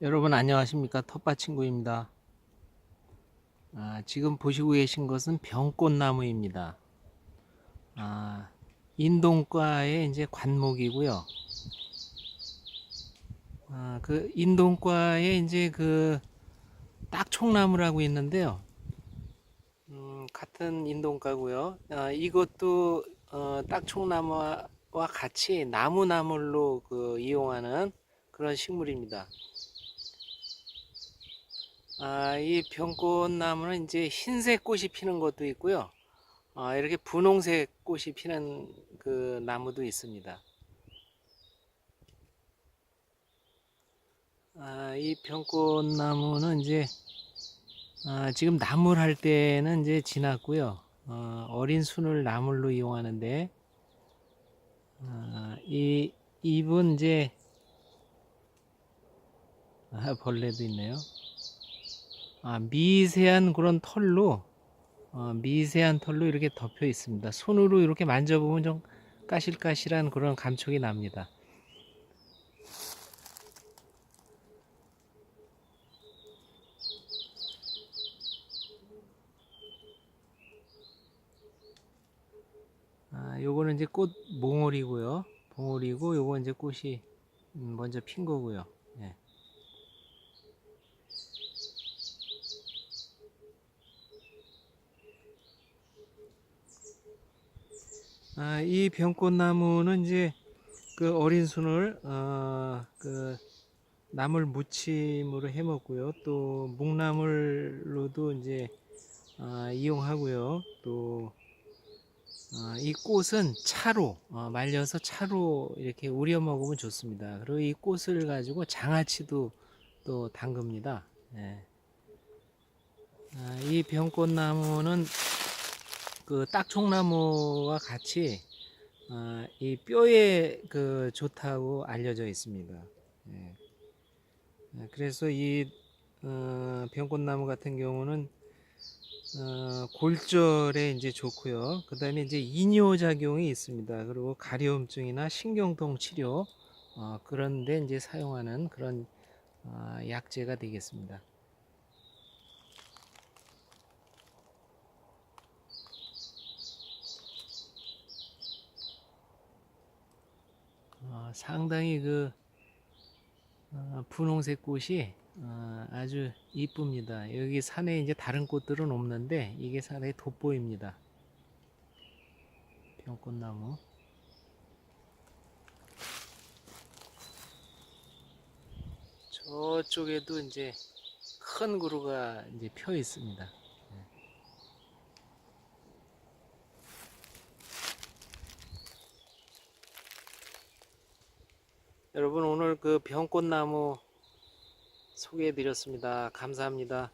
여러분 안녕하십니까 텃밭 친구입니다. 아, 지금 보시고 계신 것은 병꽃나무입니다. 아, 인동과의 이제 관목이고요. 아, 그 인동과에 이제 그 딱총나무라고 있는데요. 음, 같은 인동과고요. 아, 이것도 어, 딱총나무와 같이 나무나물로 그 이용하는 그런 식물입니다. 아, 이 병꽃나무는 이제 흰색 꽃이 피는 것도 있고요. 아, 이렇게 분홍색 꽃이 피는 그 나무도 있습니다. 아, 이 병꽃나무는 이제 아, 지금 나물 할 때는 이제 지났고요. 어, 어린 순을 나물로 이용하는데 아, 이 잎은 이제 아, 벌레도 있네요. 아, 미세한 그런 털로 어, 미세한 털로 이렇게 덮여 있습니다. 손으로 이렇게 만져보면 좀 까실까실한 그런 감촉이 납니다. 아, 요거는 이제 꽃 몽울이고요. 봉울이고 요거 이제 꽃이 음, 먼저 핀 거고요. 예. 아, 이 병꽃나무는 이제 그 어린 순을 어, 그 나물 무침으로 해 먹고요. 또 묵나물로도 이제 아, 이용하고요. 또 아, 이 꽃은 차로 어, 말려서 차로 이렇게 우려 먹으면 좋습니다. 그리고 이 꽃을 가지고 장아찌도 또 담급니다. 예. 아, 이 병꽃나무는 그 딱총나무와 같이 어, 이 뼈에 그 좋다고 알려져 있습니다. 예. 아, 그래서 이 어, 병꽃나무 같은 경우는 어, 골절에 이제 좋고요. 그 다음에 이제 이뇨 작용이 있습니다. 그리고 가려움증이나 신경통 치료 어, 그런데 이제 사용하는 그런 어, 약재가 되겠습니다. 어, 상당히 그 어, 분홍색 꽃이 어, 아주 이쁩니다. 여기 산에 이제 다른 꽃들은 없는데 이게 산에 돋보입니다. 병꽃나무. 저쪽에도 이제 큰 그루가 이제 펴 있습니다. 여러분 오늘 그 병꽃나무 소개해 드렸습니다. 감사합니다.